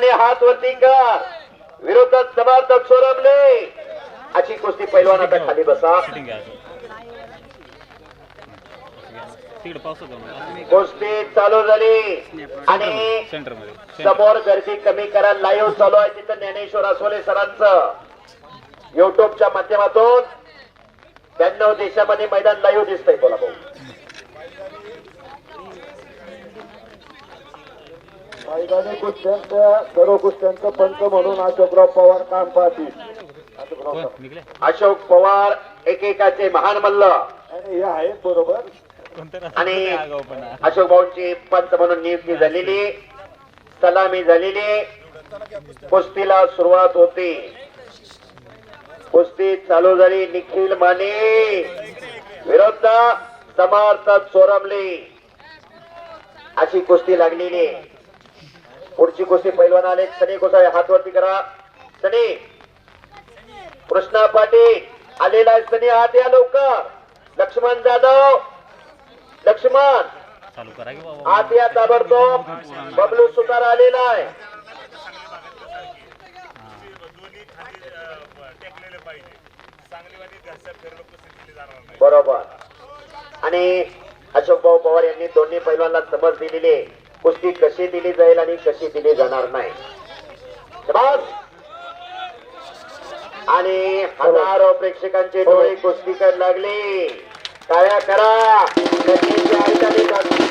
माने हात वरती कर. विरोधात समर्थक सोरमले. अशी कुस्ती पैलवान आता खाली बसा. गोष्टी कुस्ती चालू झाली. आणि समोर गर्दी कमी करा. लाईव्ह चालू आहे तिथं ज्ञानेश्वर असोले सरांचं. युट्यूबच्या माध्यमातून ब्याण्णव देशामध्ये मैदान लाईव्ह दिसतंय बोला भाऊ मैदानी कुस्त्यांच्या सर्व कुस्त्यांचं पंच म्हणून अशोकराव पवार काम पाहतील. अशोक पवार एकेकाचे महान मल्ल. आणि हे आहेत बरोबर. आणि अशोक भाऊंची पंच म्हणून नियुक्ती झालेली सलामी झालेली कुस्तीला सुरुवात होती. कुस्ती चालू झाली निखिल माने. विरुद्ध समर्थ चोरमले. अशी कुस्ती लागलेली पुढची कुस्ती पैलवान आले सनी गोसाळे हात वरती करा. सनी. कृष्णा पाटील आलेला आहे सनी हात या लवकर. लक्ष्मण जाधव. लक्ष्मण. आत या ताबडतोब. बबलू सुतार आलेला आहे. बरोबर. आणि अशोक भाऊ पवार यांनी दोन्ही पैलवानला समज दिलेली आहे. कुस्ती कशी दिली जाईल आणि कशी दिली जाणार नाही. आणि हजारो प्रेक्षकांचे डोळे कुस्तीकडे लागले. टाळ्या करा. लढण्याची आहेत आणि डग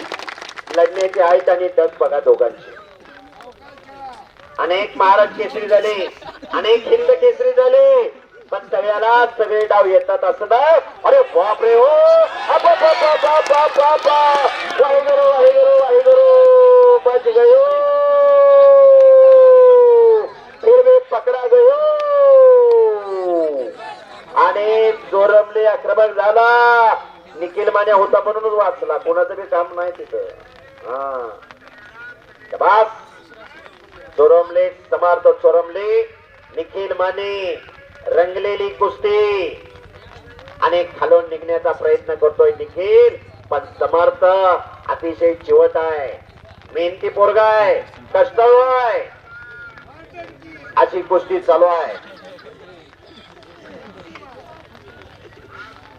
लढण्याची आहेत आणि डग बघा दोघांची. अनेक महाराज केसरी झाले. अनेक हिंद केसरी झाले. पण सगळ्याला सगळे डाव येतात असं नाही अरे बापरे हो! Up, up, up, up, up. Waheguru Waheguru. बच गयो. फिर भी पकडा गयो. आणि जोरमले आक्रमण झाला. निखिल माने होता म्हणूनच वाचला. कोणाचं बी काम नाही तिथं. हा. चोरमले समर्थ चोरमले निखिल माने रंगलेली कुस्ती. आणि खालून निघण्याचा प्रयत्न करतोय निखिल. पण समर्थ अतिशय चिवट आहे. मेहनती पोरगा आहे कष्टाळू आहे. अशी कुस्ती चालू आहे.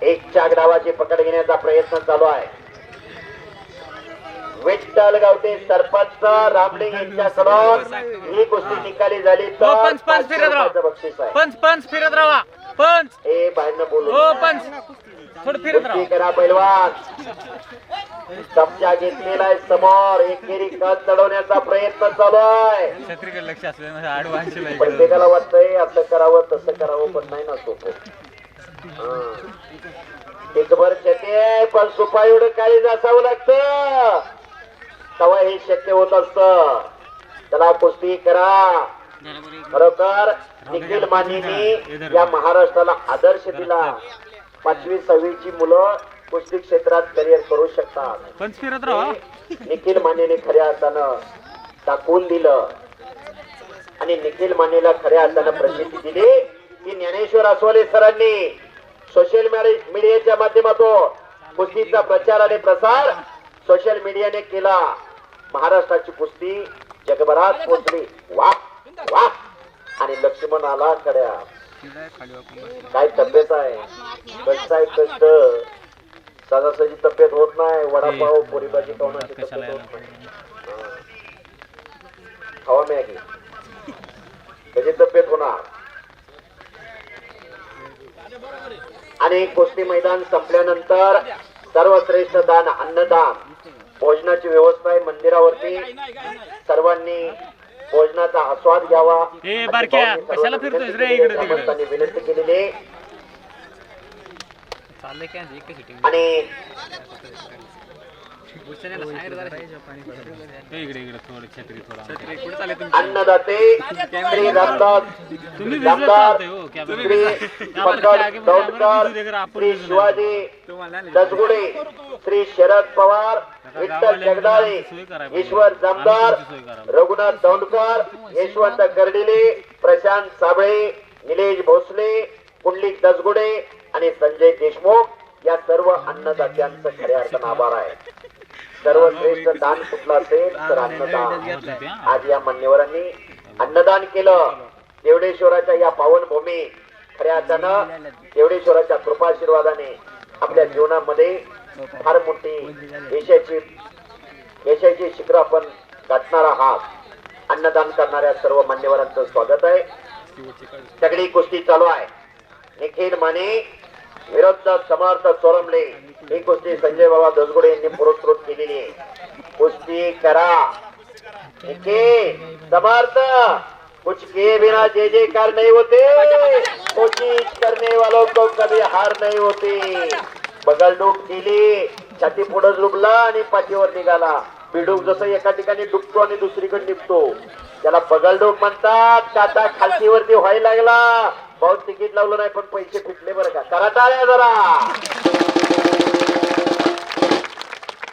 एक चाक डावाची पकड घेण्याचा प्रयत्न चालू आहे. विठ्ठल गावते सरपंच रामलिंग यांच्याकडून ही कुस्ती निकाली झाली हो, तर पंच, पंच पाचशे फिरत राहा. रुपयाचं बक्षीस आहे. पंच पंच फिरत राहा. पंच. हे बाहेरनं बोलू हो पंच. थोडं फिरत कुस्ती राहा करा पैलवान. कब्जा घेतलेला आहे समोर. एकेरी कद चढवण्याचा प्रयत्न चालू आहे. छत्रीकडे लक्ष असलं ना आडवांशीला इकडं प्रत्येकाला वाटतंय असं करावं तसं करावं पण नाही ना सोपं. टिकभर शेते पण सुपा एवढं काळी असावं लागतं. तेव्हा हे शक्य होत असत. चला कुस्ती करा. खरोखर निखिल मानेनी या महाराष्ट्राला आदर्श दिला. पाचवी सहावीची मुलं कुस्ती क्षेत्रात करिअर करू शकतात. पंच फिरत राहा. निखिल मानेने खऱ्या अर्थानं दाखवून दिलं. आणि निखिल मानेला खऱ्या अर्थानं प्रसिद्धी दिली. की ज्ञानेश्वर आसवाले सरांनी सोशल मीडियाच्या माध्यमातून कुस्तीचा प्रचार आणि प्रसार सोशल मीडियाने केला. महाराष्ट्राची कुस्ती जगभरात पोहोचली. वा वा आणि लक्ष्मण आला खड्या काय तब्येत आहे? कष्ट आहे कष्ट सहजासहजी तब्येत होत नाही वडापाव पुरी भाजी खावण्याची तब्येत होत नाही. खावा मॅगी त्याची तब्येत होणार? आणि कुस्ती मैदान संपल्यानंतर सर्वश्रेष्ठ दान अन्नदान. भोजनाची व्यवस्था आहे मंदिरावरती. सर्वांनी भोजनाचा आस्वाद घ्यावा बारक्या, सर्वांना कशाला फिरतोयस विनंती रे इकडं तिकडं? विनंती केलेली. चाललंय काय. आणि ए, इकडे इकडे थोडं छत्री थोडं अन्नदाते श्री रामदास हो श्री शिवाजी दसगुडे श्री शरद पवार विठ्ठल जगदाळे ईश्वर जामदार रघुनाथ दौंडकर यशवंत कर्डिले प्रशांत साबळे निलेश भोसले पुंडलिक दसगुडे आणि संजय देशमुख या सर्व अन्नदात्यांचं खऱ्या अर्थानं आभार आहे. सर्वश्रेष्ठ दान कुठलं असेल तर अन्नदान. आज या मान्यवरांनी अन्नदान केलं. देवडेश्वराच्या या पावनभूमी खऱ्या अर्थानं देवडेश्वराच्या कृपाशीर्वादाने आपल्या जीवनामध्ये फार मोठी यशाची यशाची शिखर आपण गाठणार आहात. अन्नदान करणाऱ्या सर्व मान्यवरांचं स्वागत आहे. सगळी कुस्ती चालू आहे. निखिल माने विरोधचा समर्थ चोरमले ही कुस्ती संजय बाबा दसगुडे यांनी पुरस्कृत केलेली आहे. कुस्ती करा. निखिल समर्थ. कुछ किए बिना जय जयकार नहीं होते. कोशिश करने वालों को कभी हार नहीं होती. बगलडूब केली. छाती पुढे डुबला आणि पाठीवर निघाला. बिडूक जसं एका ठिकाणी डुबतो आणि दुसरीकडे निघतो. त्याला बगलडूब म्हणतात. का आता खालतीवरती व्हायला लागला. बहुत तिकीट लावलं नाही पण पैसे फिटले बरं का. करा टाळ्या जरा.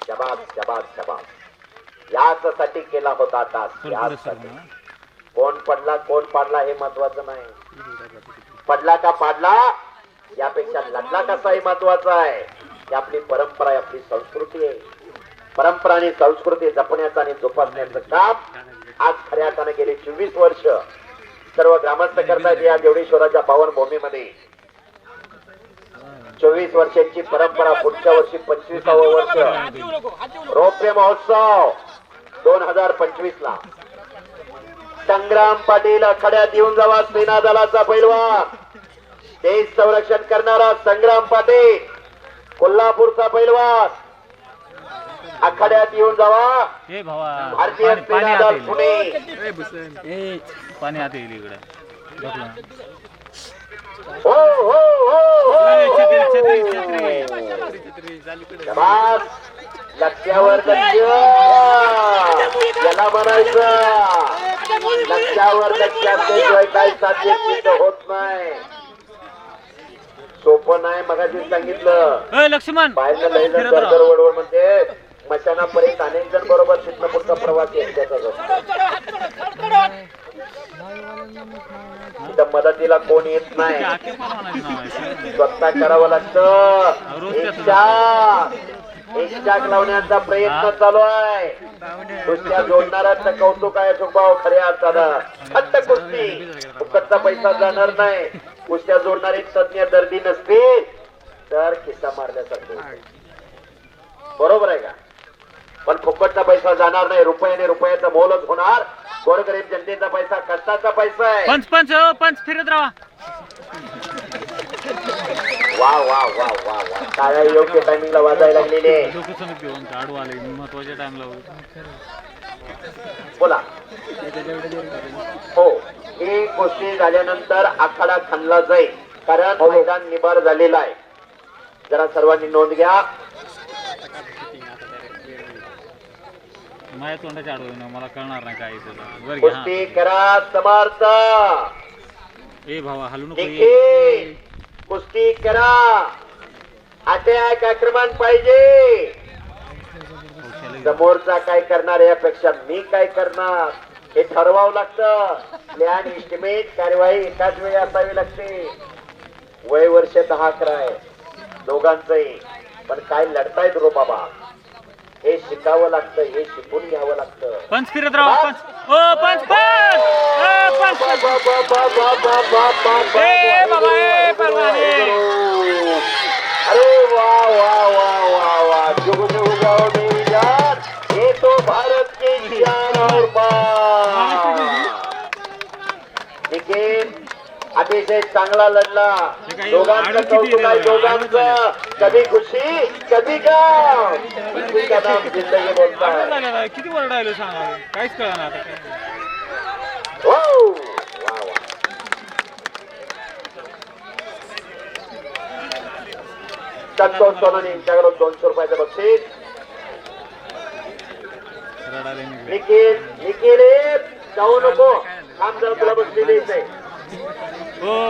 शबाब शबाब शबाब याचसाठी केला होता तास याचसाठी कोण पडला कोण पाडला हे महत्वाचं नाही. पडला का पाडला? यापेक्षा लढला कसा हे महत्त्वाचा आहे? ही आपली परंपरा आहे आपली संस्कृती आहे. परंपरा आणि संस्कृती जपण्याचं आणि जोपासण्याचं काम आज खऱ्या अर्थाने गेली चोवीस वर्ष. सर्व ग्रामस्थ करतायत या देवडेश्वराच्या पावन भूमीमध्ये चोवीस वर्षांची परंपरा पुढच्या वर्षी पंचवीसावं वर्ष. रौप्य महोत्सव दोन हजार पंचवीस ला संग्राम पाटील आखाड्यात येऊन जावा सेना दलाचा पैलवान. देश संरक्षण करणारा संग्राम पाटील कोल्हापूरचा पैलवान. आखाड्यात येऊन जावा. भारतीय सेना दल पुणे. पाणी आत येईल इकडे. हो हो हो हो. लक्ष याला म्हणायचं लक्ष्यावर लक्ष असल्याशिवाय काही साध्य सिद्ध होत नाही. सोपं नाही मगाशी सांगितलं. ए, लक्ष्मण. बाहेरनं लय जण फिरत राहा. गरगर वडवड म्हणते मशानापर्यंत अनेक जण बरोबर तिथनं पुढचा प्रवास असतो तिथं मदतीला कोण येत नाही. नाव आहे. स्वतः करावं लागतं. रोज त्याचं एकशाक लावण्याचा प्रयत्न चालू आहे. कुस्त्या जोडणाऱ्यांचं कौतुक आहे सुभाव खऱ्या अर्थानं खट्ट कुस्ती. फुकटचा पैसा जाणार नाही. कुस्त्या जोडणारी तज्ञ दर्दी नसतील तर खिस्सा मारल्यासारखं बरोबर आहे का? पण फुकटचा पैसा जाणार नाही. रुपयाने रुपयाचा मोलच होणार. गोरगरीब जनतेचा पैसा कष्टाचा पैसा आहे. पंच पंच हो, पंच फिरत राहा. वा वा वा वा वा. टाळ्या योग्य टायमिंगला वाजायला लागलेले घेऊन आले महत्त्वाच्या टाइमला बोला. हो ही गोष्टी झाल्यानंतर आखाडा खाणला जाईल. कारण मैदान निबार झालेला आहे. जरा सर्वांनी नोंद घ्या. माझ्या तोंडाच्या आडू आहे ना मला कळणार नाही काय कुस्ती करा समर्थ. ए भावा हलू नको कुस्ती करा. अटॅक आक्रमण पाहिजे. समोरचा काय करणार यापेक्षा मी काय करणार? हे ठरवावं लागतं. प्लॅन इस्टिमेट कार्यवाही एकाच वेळी असावी लागते. वय वर्ष दहा अकरा आहे. दोघांचंही. पण काय लढतायत रो बाबा? शिकावं लागतं हे शिकून घ्यावं लागतं पंच फिरत राहा पंच अरे वा वा वा वा वा अतिशय चांगला लढला हे दोघांचं कौतुक आहे आहे? दोघांचं कधी खुशी कधी काम नाम जिंदगी है आहे. किती वर राहिलो सांगा काहीच कळणार आता काय. वाव! वा वा संतोष सोनवणे यांच्याकडून दोनशे रुपयाचं बक्षीस रडायला निघाले. निखिल निखिल ए, जाऊ नको थांब जरा तुला बक्षीस द्यायचंय ও